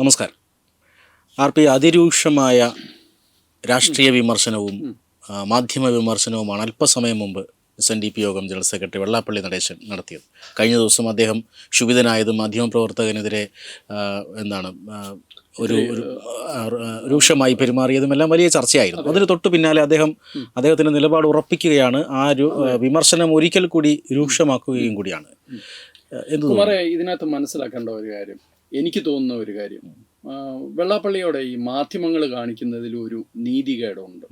നമസ്കാരം. R P അതിരൂക്ഷമായ രാഷ്ട്രീയ വിമർശനവും മാധ്യമ വിമർശനവുമാണ് അല്പസമയം മുമ്പ് എസ് എൻ ഡി പി യോഗം ജനറൽ സെക്രട്ടറി വെള്ളാപ്പള്ളി നടേശൻ നടത്തിയത്. കഴിഞ്ഞ ദിവസം അദ്ദേഹം ക്ഷുഭിതനായത് മാധ്യമപ്രവർത്തകനെതിരെ എന്താണ് ഒരു രൂക്ഷമായി പെരുമാറിയതും എല്ലാം വലിയ ചർച്ചയായിരുന്നു. അതിന് തൊട്ടു പിന്നാലെ അദ്ദേഹം അദ്ദേഹത്തിന്റെ നിലപാട് ഉറപ്പിക്കുകയാണ്. ആ വിമർശനം ഒരിക്കൽ കൂടി രൂക്ഷമാക്കുകയും കൂടിയാണ്. എന്ത് ഇതിനകത്ത് മനസ്സിലാക്കേണ്ട ഒരു കാര്യം. എനിക്ക് തോന്നുന്ന ഒരു കാര്യം. വെള്ളാപ്പള്ളിയോടെ ഈ മാധ്യമങ്ങൾ കാണിക്കുന്നതിൽ ഒരു നീതികേടുണ്ട്.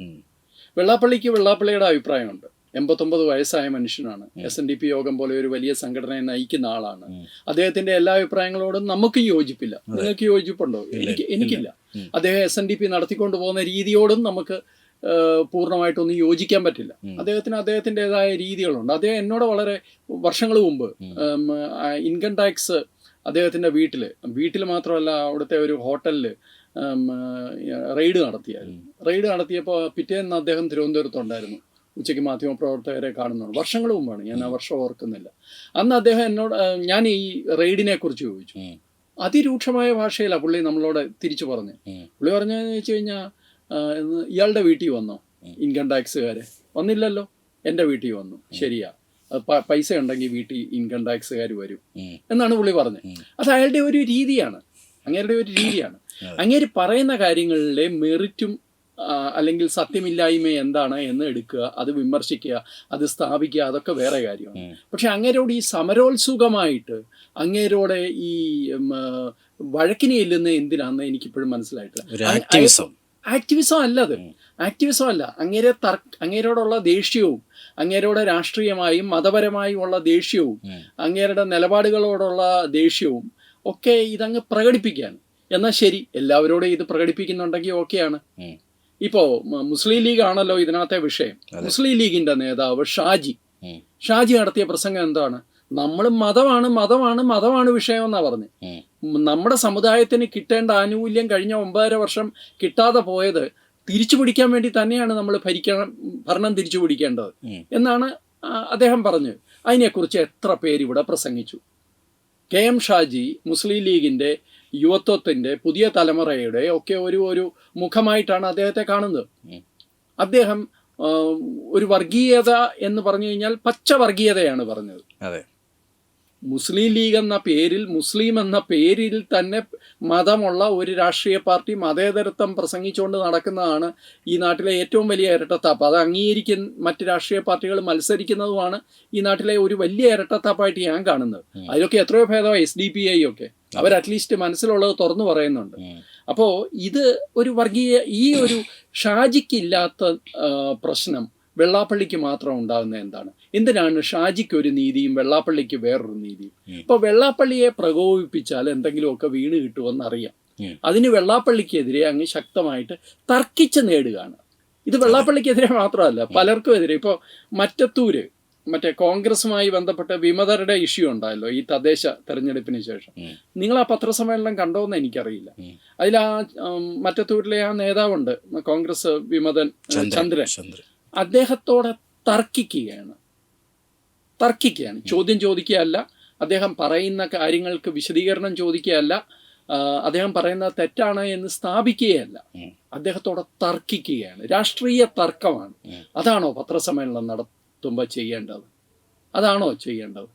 വെള്ളാപ്പള്ളിക്ക് വെള്ളാപ്പള്ളിയുടെ അഭിപ്രായമുണ്ട്. എൺപത്തൊമ്പത് വയസ്സായ മനുഷ്യനാണ്. എസ് എൻ ഡി പി യോഗം പോലെ ഒരു വലിയ സംഘടനയെ നയിക്കുന്ന ആളാണ്. അദ്ദേഹത്തിന്റെ എല്ലാ അഭിപ്രായങ്ങളോടും നമുക്ക് യോജിപ്പില്ല. നിങ്ങൾക്ക് യോജിപ്പുണ്ടോ? എനിക്ക് എനിക്കില്ല. അദ്ദേഹം എസ് എൻ ഡി പി നടത്തിക്കൊണ്ട് പോകുന്ന രീതിയോടും നമുക്ക് പൂർണമായിട്ടൊന്നും യോജിക്കാൻ പറ്റില്ല. അദ്ദേഹത്തിന് അദ്ദേഹത്തിന്റെതായ രീതികളുണ്ട്. അദ്ദേഹം എന്നോട് വളരെ വർഷങ്ങൾ മുമ്പ് ഇൻകം ടാക്സ് അദ്ദേഹത്തിന്റെ വീട്ടിൽ വീട്ടിൽ മാത്രമല്ല അവിടുത്തെ ഒരു ഹോട്ടലിൽ റെയ്ഡ് നടത്തിയായിരുന്നു. റെയ്ഡ് നടത്തിയപ്പോൾ പിറ്റേന്ന് അദ്ദേഹം തിരുവനന്തപുരത്തുണ്ടായിരുന്നു ഉച്ചയ്ക്ക് മാധ്യമപ്രവർത്തകരെ കാണുന്നുണ്ട്. വർഷങ്ങൾ മുമ്പാണ്. ഞാൻ ആ വർഷം ഓർക്കുന്നില്ല. അന്ന് അദ്ദേഹം എന്നോട് ഞാൻ ഈ റെയ്ഡിനെ കുറിച്ച് ചോദിച്ചു അതിരൂക്ഷമായ ഭാഷയിലാണ് പുള്ളി നമ്മളോട് തിരിച്ചു പറഞ്ഞു. പുള്ളി പറഞ്ഞതെന്ന് വെച്ച് കഴിഞ്ഞാൽ ഇയാളുടെ വീട്ടിൽ വന്നോ? ഇൻകം ടാക്സുകാരെ. വന്നില്ലല്ലോ. എന്റെ വീട്ടിൽ വന്നു. ശരിയാ. പൈസ ഉണ്ടെങ്കിൽ വീട്ടിൽ ഇൻകം ടാക്സുകാർ വരും എന്നാണ് പുള്ളി പറഞ്ഞത്. അത് അയാളുടെ ഒരു രീതിയാണ്. അങ്ങേരുടെ ഒരു രീതിയാണ്. അങ്ങേര് പറയുന്ന കാര്യങ്ങളിലെ മെറിറ്റും അല്ലെങ്കിൽ സത്യമില്ലായ്മ എന്താണ് എന്ന് എടുക്കുക അത് വിമർശിക്കുക അത് സ്ഥാപിക്കുക അതൊക്കെ വേറെ കാര്യമാണ്. പക്ഷെ അങ്ങേരോട് ഈ സമരോത്സുകമായിട്ട് അങ്ങേരോടെ ഈ വഴക്കിനെ ഇല്ലെന്ന് എന്തിനാന്ന് എനിക്കിപ്പോഴും മനസ്സിലായിട്ടില്ല. ആക്ടിവിസം അല്ല അത്. ആക്ടിവിസം അല്ല അങ്ങേരെ തർ അങ്ങേരോടുള്ള ദേഷ്യവും അങ്ങേരോട് രാഷ്ട്രീയമായും മതപരമായും ഉള്ള ദേഷ്യവും അങ്ങേരുടെ നിലപാടുകളോടുള്ള ദേഷ്യവും ഒക്കെ ഇതങ്ങ് പ്രകടിപ്പിക്കുകയാണ്. എന്നാൽ ശരി എല്ലാവരോടും ഇത് പ്രകടിപ്പിക്കുന്നുണ്ടെങ്കിൽ ഓക്കെയാണ്. ഇപ്പോ മുസ്ലിം ലീഗ് ആണല്ലോ ഇതിനകത്തെ വിഷയം. മുസ്ലിം ലീഗിന്റെ നേതാവ് ഷാജി. ഷാജി നടത്തിയ പ്രസംഗം എന്താണ്? നമ്മൾ മതമാണ് മതമാണ് മതമാണ് വിഷയം എന്നാ പറഞ്ഞു. നമ്മുടെ സമുദായത്തിന് കിട്ടേണ്ട ആനുകൂല്യം കഴിഞ്ഞ ഒമ്പതര വർഷം കിട്ടാതെ പോയത് തിരിച്ചു പിടിക്കാൻ വേണ്ടി തന്നെയാണ് നമ്മൾ ഭരിക്കണം ഭരണം തിരിച്ചു പിടിക്കേണ്ടത്. എന്നാണ് അദ്ദേഹം പറഞ്ഞു. അതിനെക്കുറിച്ച് എത്ര പേര് ഇവിടെ പ്രസംഗിച്ചു? കെ എം ഷാജി മുസ്ലിം ലീഗിന്റെ യുവത്വത്തിന്റെ പുതിയ തലമുറയുടെ ഒക്കെ ഒരു ഒരു മുഖമായിട്ടാണ് അദ്ദേഹത്തെ കാണുന്നത്. അദ്ദേഹം ഒരു വർഗീയത എന്ന് പറഞ്ഞു കഴിഞ്ഞാൽ പച്ച വർഗീയതയാണ് പറഞ്ഞത്. അതെ. മുസ്ലിം ലീഗ് എന്ന പേരിൽ മുസ്ലിം എന്ന പേരിൽ തന്നെ മതമുള്ള ഒരു രാഷ്ട്രീയ പാർട്ടി മതേതരത്വം പ്രസംഗിച്ചുകൊണ്ട് നടക്കുന്നതാണ് ഈ നാട്ടിലെ ഏറ്റവും വലിയ ഇരട്ടത്താപ്പ്. അത് അംഗീകരിക്കുന്ന മറ്റ് രാഷ്ട്രീയ പാർട്ടികൾ മത്സരിക്കുന്നതുമാണ് ഈ നാട്ടിലെ ഒരു വലിയ ഇരട്ടത്താപ്പായിട്ട് ഞാൻ കാണുന്നത്. അതിലൊക്കെ എത്രയോ ഭേദമായി എസ് ഡി പി ഐ ഒക്കെ അവർ അറ്റ്ലീസ്റ്റ് മനസ്സിലുള്ളത് തുറന്നു പറയുന്നുണ്ട്. അപ്പോൾ ഇത് ഒരു വർഗീയ ഈ ഒരു ഷാജിക്കില്ലാത്ത പ്രശ്നം വെള്ളാപ്പള്ളിക്ക് മാത്രം ഉണ്ടാകുന്ന എന്താണ്? എന്തിനാണ് ഷാജിക്ക് ഒരു നീതിയും വെള്ളാപ്പള്ളിക്ക് വേറൊരു നീതിയും. ഇപ്പൊ വെള്ളാപ്പള്ളിയെ പ്രകോപിപ്പിച്ചാൽ എന്തെങ്കിലുമൊക്കെ വീണ് കിട്ടുമെന്ന് അറിയാം. അതിന് വെള്ളാപ്പള്ളിക്കെതിരെ അങ്ങ് ശക്തമായിട്ട് തർക്കിച്ച് നേടുകയാണ്. ഇത് വെള്ളാപ്പള്ളിക്കെതിരെ മാത്രമല്ല പലർക്കും എതിരെ ഇപ്പോൾ മറ്റത്തൂര് മറ്റേ കോൺഗ്രസുമായി ബന്ധപ്പെട്ട വിമതരുടെ ഇഷ്യൂ ഉണ്ടായല്ലോ ഈ തദ്ദേശ തെരഞ്ഞെടുപ്പിന് ശേഷം. നിങ്ങൾ ആ പത്രസമ്മേളനം കണ്ടോന്ന് എനിക്കറിയില്ല. ഉം. അതിൽ ആ മറ്റത്തൂരിലെ ആ നേതാവുണ്ട് കോൺഗ്രസ് വിമതൻ ചന്ദ്രൻ. അദ്ദേഹത്തോടെ തർക്കിക്കുകയാണ്. തർക്കിക്കുകയാണ്. ചോദ്യം ചോദിക്കുകയല്ല. അദ്ദേഹം പറയുന്ന കാര്യങ്ങൾക്ക് വിശദീകരണം ചോദിക്കുകയല്ല. അദ്ദേഹം പറയുന്നത് തെറ്റാണ് എന്ന് സ്ഥാപിക്കുകയല്ല. അദ്ദേഹത്തോടെ തർക്കിക്കുകയാണ്. രാഷ്ട്രീയ തർക്കമാണ്. അതാണോ പത്രസമ്മേളനം നടത്തുമ്പോൾ ചെയ്യേണ്ടത്? അതാണോ ചെയ്യേണ്ടത്?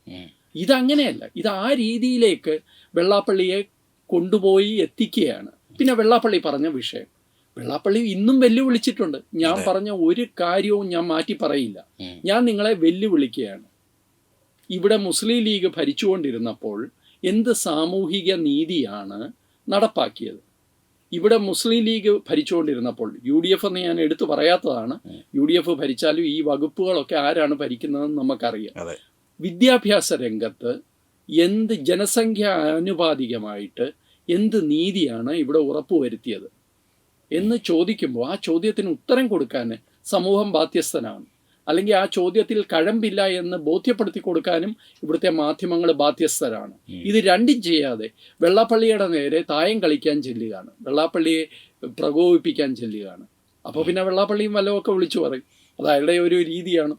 ഇതങ്ങനെയല്ല. ഇത് ആ രീതിയിലേക്ക് വെള്ളാപ്പള്ളിയെ കൊണ്ടുപോയി എത്തിക്കുകയാണ്. പിന്നെ വെള്ളാപ്പള്ളി പറഞ്ഞ വിഷയം. വെള്ളാപ്പള്ളി ഇന്നും വെല്ലുവിളിച്ചിട്ടുണ്ട്. ഞാൻ പറഞ്ഞ ഒരു കാര്യവും ഞാൻ മാറ്റി പറയില്ല. ഞാൻ നിങ്ങളെ വെല്ലുവിളിക്കുകയാണ്. ഇവിടെ മുസ്ലിം ലീഗ് ഭരിച്ചുകൊണ്ടിരുന്നപ്പോൾ എന്ത് സാമൂഹിക നീതിയാണ് നടപ്പാക്കിയത്? ഇവിടെ മുസ്ലിം ലീഗ് ഭരിച്ചുകൊണ്ടിരുന്നപ്പോൾ യു ഡി എഫ് എന്ന് ഞാൻ എടുത്തു പറയാത്തതാണ്. യു ഡി എഫ് ഭരിച്ചാലും ഈ വകുപ്പുകളൊക്കെ ആരാണ് ഭരിക്കുന്നതെന്ന് നമുക്കറിയാം. വിദ്യാഭ്യാസ രംഗത്ത് എന്ത് ജനസംഖ്യ ആനുപാതികമായിട്ട് എന്ത് നീതിയാണ് ഇവിടെ ഉറപ്പുവരുത്തിയത്? എന്ന് ചോദിക്കുമ്പോൾ ആ ചോദ്യത്തിന് ഉത്തരം കൊടുക്കാൻ സമൂഹം ബാധ്യസ്ഥനാണ്. അല്ലെങ്കിൽ ആ ചോദ്യത്തിൽ കഴമ്പില്ല എന്ന് ബോധ്യപ്പെടുത്തി കൊടുക്കാനും ഇവിടുത്തെ മാധ്യമങ്ങൾ ബാധ്യസ്ഥരാണ്. ഇത് രണ്ടും ചെയ്യാതെ വെള്ളാപ്പള്ളിയുടെ നേരെ തായം കളിക്കാൻ ചെല്ലുകയാണ്. വെള്ളാപ്പള്ളിയെ പ്രകോപിപ്പിക്കാൻ ചെല്ലുകയാണ്. അപ്പോൾ പിന്നെ വെള്ളാപ്പള്ളിയും വല്ലതുമൊക്കെ വിളിച്ചു പറയും. അത് അയാളുടെ ഒരു രീതിയാണ്.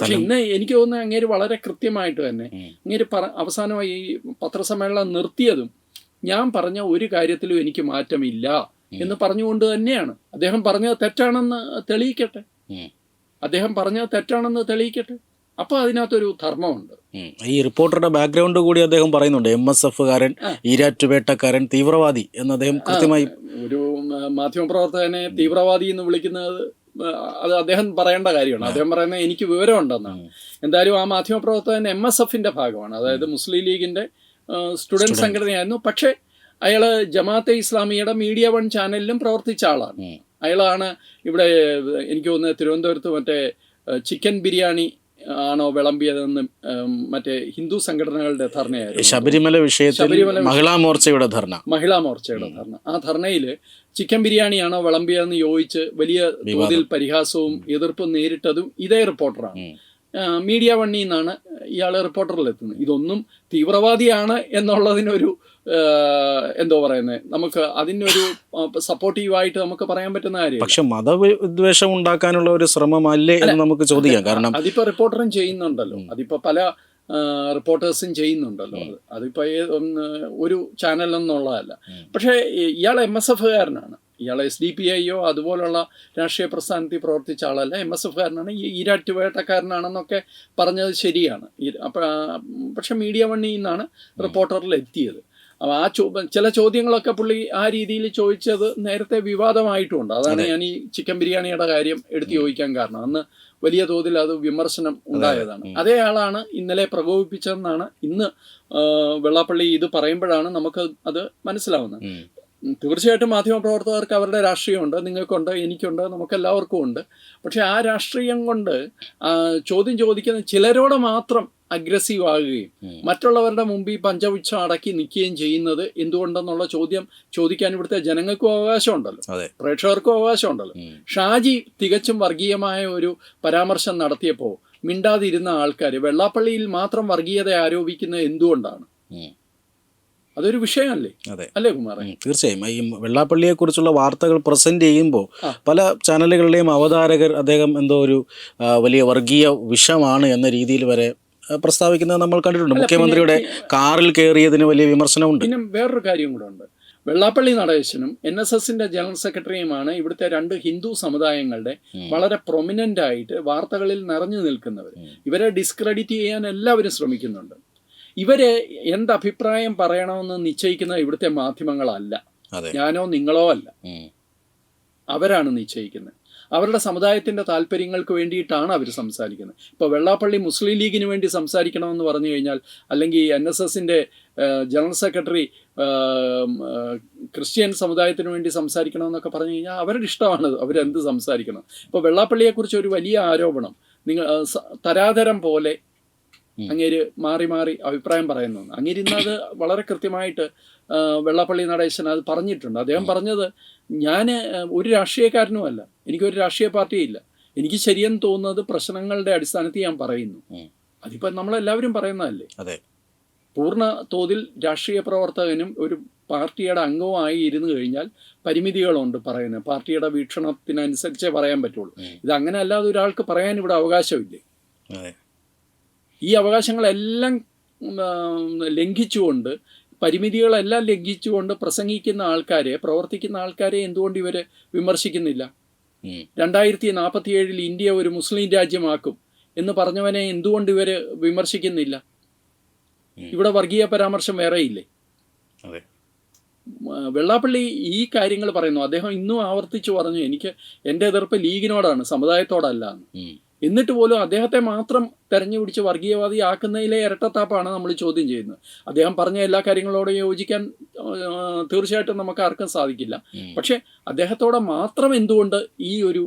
പക്ഷെ ഇന്ന് എനിക്ക് തോന്നുന്നത് അങ്ങേര് വളരെ കൃത്യമായിട്ട് തന്നെ. അങ്ങേര് പറ അവസാനമായി ഈ പത്രസമ്മേളനം നിർത്തിയതും ഞാൻ പറഞ്ഞ ഒരു കാര്യത്തിലും എനിക്ക് മാറ്റമില്ല എന്ന് പറഞ്ഞുകൊണ്ട് തന്നെയാണ്. അദ്ദേഹം പറഞ്ഞത് തെറ്റാണെന്ന് തെളിയിക്കട്ടെ. അദ്ദേഹം പറഞ്ഞത് തെറ്റാണെന്ന് തെളിയിക്കട്ടെ. അപ്പോൾ അതിനകത്തൊരു ധർമ്മമുണ്ട്. ഈ റിപ്പോർട്ടറുടെ ബാക്ക്ഗ്രൗണ്ട് കൂടി അദ്ദേഹം പറയുന്നുണ്ട്. എം എസ് എഫ് കാരൻ ഈരാറ്റുപേട്ടക്കാരൻ തീവ്രവാദി എന്ന് അദ്ദേഹം കൃത്യമായി ഒരു മാധ്യമപ്രവർത്തകനെ തീവ്രവാദി എന്ന് വിളിക്കുന്നത് അത് അദ്ദേഹം പറയേണ്ട കാര്യമാണ്. അദ്ദേഹം പറയുന്നത് എനിക്ക് വിവരമുണ്ടെന്നാണ്. എന്തായാലും ആ മാധ്യമപ്രവർത്തകൻ എം എസ് എഫിന്റെ ഭാഗമാണ്. അതായത് മുസ്ലിം ലീഗിന്റെ സ്റ്റുഡന്റ് സംഘടനയായിരുന്നു. പക്ഷേ അയാൾ ജമാഅത്തെ ഇസ്ലാമിയുടെ മീഡിയ വൺ ചാനലിലും പ്രവർത്തിച്ച ആളാണ്. അയാളാണ് ഇവിടെ എനിക്ക് തോന്നുന്നത് തിരുവനന്തപുരത്ത് മറ്റേ ചിക്കൻ ബിരിയാണി ആണോ വിളമ്പിയതെന്ന് മറ്റേ ഹിന്ദു സംഘടനകളുടെ ധർണയായിരുന്നു ശബരിമല വിഷയത്തിൽ ശബരിമല മഹിളാ മോർച്ചയുടെ ധർണ. മഹിളാ മോർച്ചയുടെ ധർണ. ആ ധർണയിൽ ചിക്കൻ ബിരിയാണിയാണോ വിളമ്പിയതെന്ന് യോജിച്ച് വലിയ തോതിൽ പരിഹാസവും എതിർപ്പും നേരിട്ടതും ഇതേ റിപ്പോർട്ടറാണ്. മീഡിയ വണ്ണി എന്നാണ് ഇയാൾ റിപ്പോർട്ടറിലെത്തുന്നത്. ഇതൊന്നും തീവ്രവാദിയാണ് എന്നുള്ളതിനൊരു എന്തോ പറയുന്നത്. നമുക്ക് അതിനൊരു സപ്പോർട്ടീവായിട്ട് നമുക്ക് പറയാൻ പറ്റുന്ന കാര്യം പക്ഷെ മതവിദ്വേഷം ഉണ്ടാക്കാനുള്ള ഒരു ശ്രമമല്ലേ എന്ന് നമുക്ക് ചോദിക്കാം. കാരണം അതിപ്പോ റിപ്പോർട്ടറും ചെയ്യുന്നുണ്ടല്ലോ. അതിപ്പോ പല റിപ്പോർട്ടേഴ്സും ചെയ്യുന്നുണ്ടല്ലോ. അത് അതിപ്പോ ഒരു ചാനൽ എന്നുള്ളതല്ല പക്ഷേ ഇയാൾ എം എസ് എഫുകാരനാണ് ഇയാൾ എസ് ഡി പി ഐയോ അതുപോലുള്ള രാഷ്ട്രീയ പ്രസ്ഥാനത്തിൽ പ്രവർത്തിച്ച ആളല്ല. എം എസ് എഫുകാരനാണ് ഈ ഈരാറ്റുപേട്ടക്കാരനാണെന്നൊക്കെ പറഞ്ഞത് ശരിയാണ്. അപ്പം അപ്പൊ പക്ഷെ മീഡിയ വണ്ണിൽ നിന്നാണ് റിപ്പോർട്ടറിൽ എത്തിയത്. അപ്പോൾ ആ ചോ ചില ചോദ്യങ്ങളൊക്കെ പുള്ളി ആ രീതിയിൽ ചോദിച്ചത് നേരത്തെ വിവാദമായിട്ടുണ്ട്. അതാണ് ഞാൻ ഈ ചിക്കൻ ബിരിയാണിയുടെ കാര്യം എടുത്തു ചോദിക്കാൻ കാരണം. അന്ന് വലിയ തോതിൽ അത് വിമർശനം ഉണ്ടായതാണ്. അതേ ആളാണ് ഇന്നലെ പ്രകോപിപ്പിച്ചതെന്നാണ് ഇന്ന് വെള്ളാപ്പള്ളി ഇത് പറയുമ്പോഴാണ് നമുക്ക് അത് മനസ്സിലാവുന്നത്. തീർച്ചയായിട്ടും മാധ്യമപ്രവർത്തകർക്ക് അവരുടെ രാഷ്ട്രീയമുണ്ട് നിങ്ങൾക്കുണ്ട് എനിക്കുണ്ട് നമുക്കെല്ലാവർക്കും ഉണ്ട്. പക്ഷേ ആ രാഷ്ട്രീയം കൊണ്ട് ചോദ്യം ചോദിക്കുന്ന ചിലരോട് മാത്രം അഗ്രസീവ് ആകുകയും മറ്റുള്ളവരുടെ മുമ്പിൽ പഞ്ചവുച്ച അടക്കി നിൽക്കുകയും ചെയ്യുന്നത് എന്തുകൊണ്ടെന്നുള്ള ചോദ്യം ചോദിക്കാൻ ഇവിടുത്തെ ജനങ്ങൾക്കും അവകാശമുണ്ടല്ലോ. പ്രേക്ഷകർക്കും അവകാശമുണ്ടല്ലോ. ഷാജി തികച്ചും വർഗീയമായ ഒരു പരാമർശം നടത്തിയപ്പോൾ മിണ്ടാതിരുന്ന ആൾക്കാർ വെള്ളാപ്പള്ളിയിൽ മാത്രം വർഗീയത ആരോപിക്കുന്നത് എന്തുകൊണ്ടാണ്. അതൊരു വിഷയമല്ലേ? അതെ. അല്ലേ കുമാറെ? തീർച്ചയായും. ഈ വെള്ളാപ്പള്ളിയെ കുറിച്ചുള്ള വാർത്തകൾ പ്രസന്റ് ചെയ്യുമ്പോൾ പല ചാനലുകളിലെയും അവതാരകർ അദ്ദേഹം എന്തോ ഒരു വലിയ വർഗീയ വിഷമാണ് എന്ന രീതിയിൽ വരെ പ്രസ്താവിക്കുന്നത് നമ്മൾ കണ്ടിട്ടുണ്ട്. മുഖ്യമന്ത്രിയുടെ കാറിൽ കയറിയതിന് വലിയ വിമർശനമുണ്ട്. പിന്നെ വേറൊരു കാര്യം കൂടെ ഉണ്ട്. വെള്ളാപ്പള്ളി നടേശനും എൻ എസ് എസിന്റെ ജനറൽ സെക്രട്ടറിയുമാണ് ഇവിടുത്തെ രണ്ട് ഹിന്ദു സമുദായങ്ങളുടെ വളരെ പ്രൊമിനന്റ് ആയിട്ട് വാർത്തകളിൽ നിറഞ്ഞു നിൽക്കുന്നവർ ഇവരെ ഡിസ്ക്രെഡിറ്റ് ചെയ്യാൻ എല്ലാവരും ശ്രമിക്കുന്നുണ്ട്. ഇവരെ എന്ത് അഭിപ്രായം പറയണമെന്ന് നിശ്ചയിക്കുന്നത് ഇവിടുത്തെ മാധ്യമങ്ങളല്ല. ഞാനോ നിങ്ങളോ അല്ല. അവരാണ് നിശ്ചയിക്കുന്നത്. അവരുടെ സമുദായത്തിന്റെ താല്പര്യങ്ങൾക്ക് വേണ്ടിയിട്ടാണ് അവർ സംസാരിക്കുന്നത്. ഇപ്പോൾ വെള്ളാപ്പള്ളി മുസ്ലിം ലീഗിന് വേണ്ടി സംസാരിക്കണമെന്ന് പറഞ്ഞു കഴിഞ്ഞാൽ അല്ലെങ്കിൽ എൻ എസ് എസിന്റെ ജനറൽ സെക്രട്ടറി ക്രിസ്ത്യൻ സമുദായത്തിന് വേണ്ടി സംസാരിക്കണമെന്നൊക്കെ പറഞ്ഞു കഴിഞ്ഞാൽ അവരുടെ ഇഷ്ടമാണ് അവരെന്ത് സംസാരിക്കണം. ഇപ്പോൾ വെള്ളാപ്പള്ളിയെക്കുറിച്ച് ഒരു വലിയ ആരോപണം. നിങ്ങൾ തരാതരം പോലെ. അങ്ങേര് മാറി മാറി അഭിപ്രായം പറയുന്നു. അങ്ങേര് വളരെ കൃത്യമായിട്ട് വെള്ളപ്പള്ളി നടേശൻ അത് പറഞ്ഞിട്ടുണ്ട്. അദ്ദേഹം പറഞ്ഞത് ഞാൻ ഒരു രാഷ്ട്രീയക്കാരനുമല്ല. എനിക്കൊരു രാഷ്ട്രീയ പാർട്ടിയില്ല. എനിക്ക് ശരിയെന്ന് തോന്നുന്നത് പ്രശ്നങ്ങളുടെ അടിസ്ഥാനത്തിൽ ഞാൻ പറയുന്നു. അതിപ്പോ നമ്മളെല്ലാവരും പറയുന്നതല്ലേ? അതെ. പൂർണ തോതിൽ രാഷ്ട്രീയ പ്രവർത്തകനും ഒരു പാർട്ടിയുടെ അംഗവുമായി ഇരുന്നു കഴിഞ്ഞാൽ പരിമിതികളുണ്ട് പറയുന്നത്. പാർട്ടിയുടെ വീക്ഷണത്തിനനുസരിച്ചേ പറയാൻ പറ്റുള്ളൂ. ഇത് അങ്ങനെ അല്ലാതെ ഒരാൾക്ക് പറയാൻ ഇവിടെ അവകാശമില്ലേ? ഈ അവകാശങ്ങളെല്ലാം ലംഘിച്ചുകൊണ്ട് പരിമിതികളെല്ലാം ലംഘിച്ചുകൊണ്ട് പ്രസംഗിക്കുന്ന ആൾക്കാരെ പ്രവർത്തിക്കുന്ന ആൾക്കാരെ എന്തുകൊണ്ട് ഇവർ വിമർശിക്കുന്നില്ല? രണ്ടായിരത്തി നാൽപ്പത്തിയേഴിൽ ഇന്ത്യ ഒരു മുസ്ലിം രാജ്യമാക്കും എന്ന് പറഞ്ഞവനെ എന്തുകൊണ്ട് ഇവർ വിമർശിക്കുന്നില്ല? ഇവിടെ വർഗീയ പരാമർശം വേറെയില്ലേ? വെള്ളാപ്പള്ളി ഈ കാര്യങ്ങൾ പറയുന്നു. അദ്ദേഹം ഇന്നും ആവർത്തിച്ചു പറഞ്ഞു എനിക്ക് എന്റെ എതിർപ്പ് ലീഗിനോടാണ് സമുദായത്തോടല്ല. എന്നിട്ട് പോലും അദ്ദേഹത്തെ മാത്രം തെരഞ്ഞു പിടിച്ച് വർഗീയവാദി ആക്കുന്നതിലെ ഇരട്ടത്താപ്പാണ് നമ്മൾ ചോദ്യം ചെയ്യുന്നത്. അദ്ദേഹം പറഞ്ഞ എല്ലാ കാര്യങ്ങളോടും യോജിക്കാൻ തീർച്ചയായിട്ടും നമുക്ക് ആർക്കും സാധിക്കില്ല. പക്ഷെ അദ്ദേഹത്തോടെ മാത്രം എന്തുകൊണ്ട് ഈ ഒരു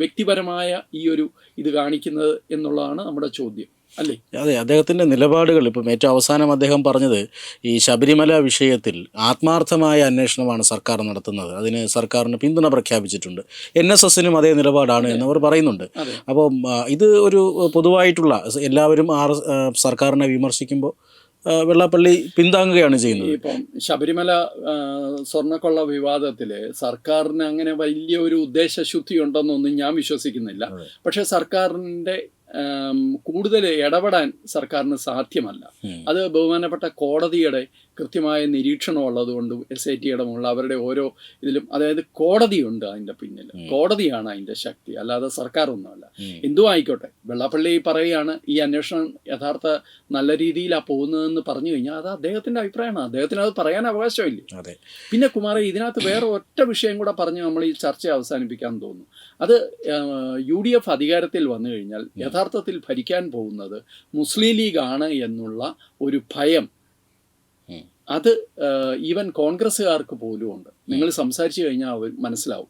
വ്യക്തിപരമായ ഈ ഒരു ഇത് കാണിക്കുന്നത് എന്നുള്ളതാണ് നമ്മുടെ ചോദ്യം. അല്ലേ? അതെ അദ്ദേഹത്തിന്റെ നിലപാടുകൾ ഇപ്പം ഏറ്റവും അവസാനം അദ്ദേഹം പറഞ്ഞത് ഈ ശബരിമല വിഷയത്തിൽ ആത്മാർത്ഥമായ അന്വേഷണമാണ് സർക്കാർ നടത്തുന്നത്. അതിന് സർക്കാരിന് പിന്തുണ പ്രഖ്യാപിച്ചിട്ടുണ്ട്. എൻ എസ് എസിനും അതേ നിലപാടാണ് എന്നവർ പറയുന്നുണ്ട്. അപ്പോൾ ഇത് ഒരു പൊതുവായിട്ടുള്ള എല്ലാവരും ആർ സർക്കാരിനെ വിമർശിക്കുമ്പോൾ വെള്ളാപ്പള്ളി പിന്താങ്ങുകയാണ് ചെയ്യുന്നത്. ഇപ്പം ശബരിമല സ്വർണക്കൊള്ള വിവാദത്തിൽ സർക്കാരിന് അങ്ങനെ വലിയ ഒരു ഉദ്ദേശശുദ്ധി ഉണ്ടെന്നൊന്നും ഞാൻ വിശ്വസിക്കുന്നില്ല. പക്ഷേ സർക്കാരിന്റെ കൂടുതൽ ഇടപെടാൻ സർക്കാരിന് സാധ്യമല്ല. അത് ബഹുമാനപ്പെട്ട കോടതിയുടെ കൃത്യമായ നിരീക്ഷണം ഉള്ളതുകൊണ്ടും എസ് ഐ ടിയുടെ മുകളിൽ അവരുടെ ഓരോ ഇതിലും അതായത് കോടതിയുണ്ട് അതിന്റെ പിന്നിൽ. കോടതിയാണ് അതിന്റെ ശക്തി. അല്ലാതെ സർക്കാർ ഒന്നുമല്ല എന്തു ആയിക്കോട്ടെ. വെള്ളാപ്പള്ളി പറയുകയാണ് ഈ അന്വേഷണം യഥാർത്ഥ നല്ല രീതിയിലാണ് പോകുന്നതെന്ന് പറഞ്ഞു കഴിഞ്ഞാൽ അത് അദ്ദേഹത്തിന്റെ അഭിപ്രായമാണ്. അദ്ദേഹത്തിന് അത് പറയാൻ അവകാശമില്ല. അതെ. പിന്നെ കുമാര ഇതിനകത്ത് വേറെ ഒറ്റ വിഷയം കൂടെ പറഞ്ഞ് നമ്മൾ ഈ ചർച്ച അവസാനിപ്പിക്കാൻ തോന്നുന്നു. അത് യു ഡി എഫ് അധികാരത്തിൽ വന്നു കഴിഞ്ഞാൽ യഥാർത്ഥത്തിൽ ഭരിക്കാൻ പോകുന്നത് മുസ്ലിം ലീഗാണ് എന്നുള്ള ഒരു ഭയം. അത് ഈവൻ കോൺഗ്രസ്സുകാർക്ക് പോലും ഉണ്ട്. നിങ്ങൾ സംസാരിച്ചു കഴിഞ്ഞാൽ അവർ മനസ്സിലാവും.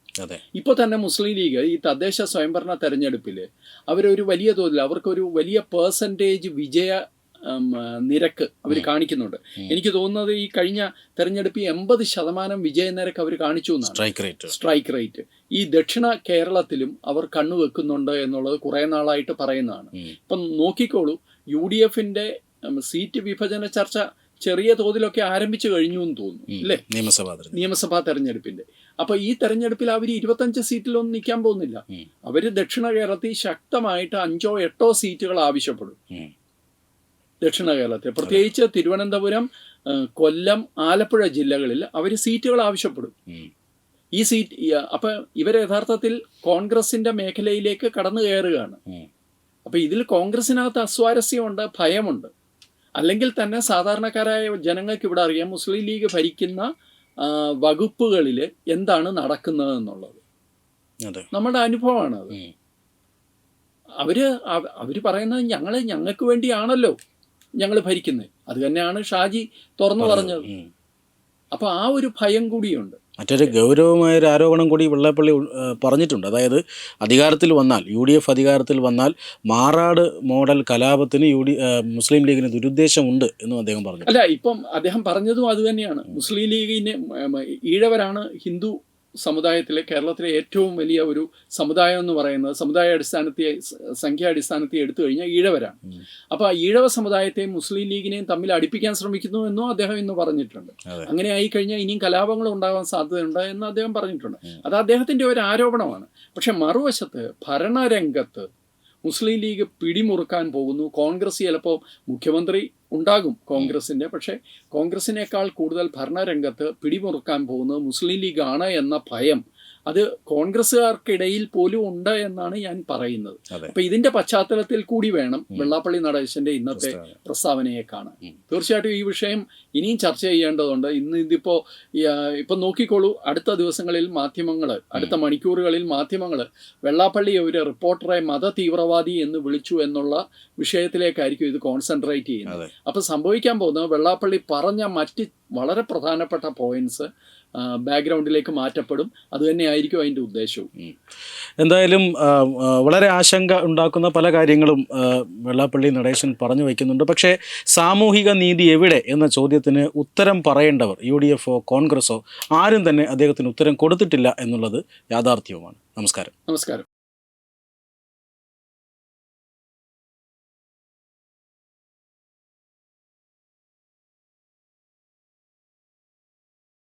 ഇപ്പോൾ തന്നെ മുസ്ലിം ലീഗ് ഈ തദ്ദേശ സ്വയംഭരണ തെരഞ്ഞെടുപ്പിൽ അവരൊരു വലിയ തോതിൽ അവർക്കൊരു വലിയ പേഴ്സന്റേജ് വിജയ നിരക്ക് അവർ കാണിക്കുന്നുണ്ട്. എനിക്ക് തോന്നുന്നത് ഈ കഴിഞ്ഞ തെരഞ്ഞെടുപ്പിൽ എൺപത് ശതമാനം വിജയ നിരക്ക് അവർ കാണിച്ചു എന്നാണ്. സ്ട്രൈക്ക് റേറ്റ് സ്ട്രൈക്ക് റേറ്റ് ഈ ദക്ഷിണ കേരളത്തിലും അവർ കണ്ണുവെക്കുന്നുണ്ട് എന്നുള്ളത് കുറേ നാളായിട്ട് പറയുന്നതാണ്. ഇപ്പം നോക്കിക്കോളൂ യു ഡി സീറ്റ് വിഭജന ചർച്ച ചെറിയ തോതിലൊക്കെ ആരംഭിച്ചു കഴിഞ്ഞു എന്ന് തോന്നുന്നു. അല്ലേ? നിയമസഭാ നിയമസഭാ തെരഞ്ഞെടുപ്പിന്റെ. അപ്പൊ ഈ തെരഞ്ഞെടുപ്പിൽ അവർ ഇരുപത്തഞ്ച് സീറ്റിലൊന്നും നിൽക്കാൻ പോകുന്നില്ല. അവർ ദക്ഷിണ കേരളത്തിൽ ശക്തമായിട്ട് അഞ്ചോ എട്ടോ സീറ്റുകൾ ആവശ്യപ്പെടും. ദക്ഷിണ കേരളത്തിൽ. പ്രത്യേകിച്ച് തിരുവനന്തപുരം കൊല്ലം ആലപ്പുഴ ജില്ലകളിൽ അവർ സീറ്റുകൾ ആവശ്യപ്പെടും. ഈ സീറ്റ് അപ്പൊ ഇവർ യഥാർത്ഥത്തിൽ കോൺഗ്രസിന്റെ മേഖലയിലേക്ക് കടന്നു കയറുകയാണ്. അപ്പൊ ഇതിൽ കോൺഗ്രസിനകത്ത് അസ്വാരസ്യമുണ്ട് ഭയമുണ്ട്. അല്ലെങ്കിൽ തന്നെ സാധാരണക്കാരായ ജനങ്ങൾക്ക് ഇവിടെ അറിയാം മുസ്ലിം ലീഗ് ഭരിക്കുന്ന വകുപ്പുകളിൽ എന്താണ് നടക്കുന്നത് എന്നുള്ളത്. നമ്മുടെ അനുഭവമാണ് അത്. അവർ അവർ പറയുന്നത് ഞങ്ങളെ ഞങ്ങൾക്ക് വേണ്ടിയാണല്ലോ ഞങ്ങൾ ഭരിക്കുന്നത് അത് തന്നെയാണ് ഷാജി തുറന്നു പറഞ്ഞത്. അപ്പോൾ അപ്പൊ ആ ഒരു ഭയം കൂടിയുണ്ട്. മറ്റൊരു ഗൗരവമായ ഒരു ആരോപണം കൂടി വെള്ളപ്പള്ളി പറഞ്ഞിട്ടുണ്ട്. അതായത് അധികാരത്തിൽ വന്നാൽ യു ഡി എഫ് അധികാരത്തിൽ വന്നാൽ മാറാട് മോഡൽ കലാപത്തിന് യു ഡി മുസ്ലിം ലീഗിന് ദുരുദ്ദേശമുണ്ട് എന്നും അദ്ദേഹം പറഞ്ഞു. അല്ല ഇപ്പം അദ്ദേഹം പറഞ്ഞതും അതുതന്നെയാണ് മുസ്ലിം ലീഗിന് ഈഴവരാണ് ഹിന്ദു സമുദായത്തിലെ കേരളത്തിലെ ഏറ്റവും വലിയ ഒരു സമുദായം എന്ന് പറയുന്നത് സമുദായ അടിസ്ഥാനത്തെ സംഖ്യാടിസ്ഥാനത്തെ എടുത്തു കഴിഞ്ഞാൽ ഈഴവരാണ്. അപ്പോൾ ആ ഈഴവ സമുദായത്തെയും മുസ്ലിം ലീഗിനെയും തമ്മിൽ അടുപ്പിക്കാൻ ശ്രമിക്കുന്നു എന്നും അദ്ദേഹം ഇന്ന് പറഞ്ഞിട്ടുണ്ട്. അങ്ങനെ ആയി കഴിഞ്ഞാൽ ഇനിയും കലാപങ്ങൾ ഉണ്ടാകാൻ സാധ്യതയുണ്ട് എന്ന് അദ്ദേഹം പറഞ്ഞിട്ടുണ്ട്. അത് അദ്ദേഹത്തിന്റെ ഒരു ആരോപണമാണ്. പക്ഷെ മറുവശത്ത് ഭരണരംഗത്ത് മുസ്ലിം ലീഗ് പിടിമുറുക്കാൻ പോകുന്നു. കോൺഗ്രസ് ചിലപ്പോൾ മുഖ്യമന്ത്രി ഉണ്ടാകും കോൺഗ്രസിന്റെ പക്ഷേ കോൺഗ്രസിനേക്കാൾ കൂടുതൽ ഭരണരംഗത്ത് പിടിമുറുക്കാൻ പോകുന്നത് മുസ്ലിം ലീഗാണ് എന്ന ഭയം അത് കോൺഗ്രസ്സുകാർക്കിടയിൽ പോലും ഉണ്ട് എന്നാണ് ഞാൻ പറയുന്നത്. അപ്പൊ ഇതിന്റെ പശ്ചാത്തലത്തിൽ കൂടി വേണം വെള്ളാപ്പള്ളി നടേശന്റെ ഇന്നത്തെ പ്രസ്താവന. പ്രസ്താവനയെ കാണാൻ. തീർച്ചയായിട്ടും ഈ വിഷയം ഇനിയും ചർച്ച ചെയ്യേണ്ടതുണ്ട്. ഇന്ന് ഇതിപ്പോ ഇപ്പൊ നോക്കിക്കോളൂ അടുത്ത ദിവസങ്ങളിൽ മാധ്യമങ്ങൾ അടുത്ത മണിക്കൂറുകളിൽ മാധ്യമങ്ങൾ വെള്ളാപ്പള്ളി ഒരു റിപ്പോർട്ടറെ മത തീവ്രവാദി എന്ന് വിളിച്ചു എന്നുള്ള വിഷയത്തിലേക്കായിരിക്കും ഇത് കോൺസെൻട്രേറ്റ് ചെയ്യുന്നത്. അപ്പൊ സംഭവിക്കാൻ പോകുന്നത് വെള്ളാപ്പള്ളി പറഞ്ഞ മറ്റ് വളരെ പ്രധാനപ്പെട്ട പോയിന്റ്സ് ബാക്ക്ഗ്രൗണ്ടിലേക്ക് മാറ്റപ്പെടും. അത് തന്നെയായിരിക്കും അതിന്റെ ഉദ്ദേശവും. എന്തായാലും വളരെ ആശങ്ക ഉണ്ടാക്കുന്ന പല കാര്യങ്ങളും വെള്ളാപ്പള്ളി നടേശൻ പറഞ്ഞു വയ്ക്കുന്നുണ്ട് പക്ഷേ സാമൂഹിക നീതി എവിടെ എന്ന ചോദ്യത്തിന് ഉത്തരം പറയേണ്ടവർ യു ഡി എഫോ കോൺഗ്രസോ ആരും തന്നെ അദ്ദേഹത്തിന് ഉത്തരം കൊടുത്തിട്ടില്ല എന്നുള്ളത് യാഥാർത്ഥ്യവുമാണ്. നമസ്കാരം. നമസ്കാരം.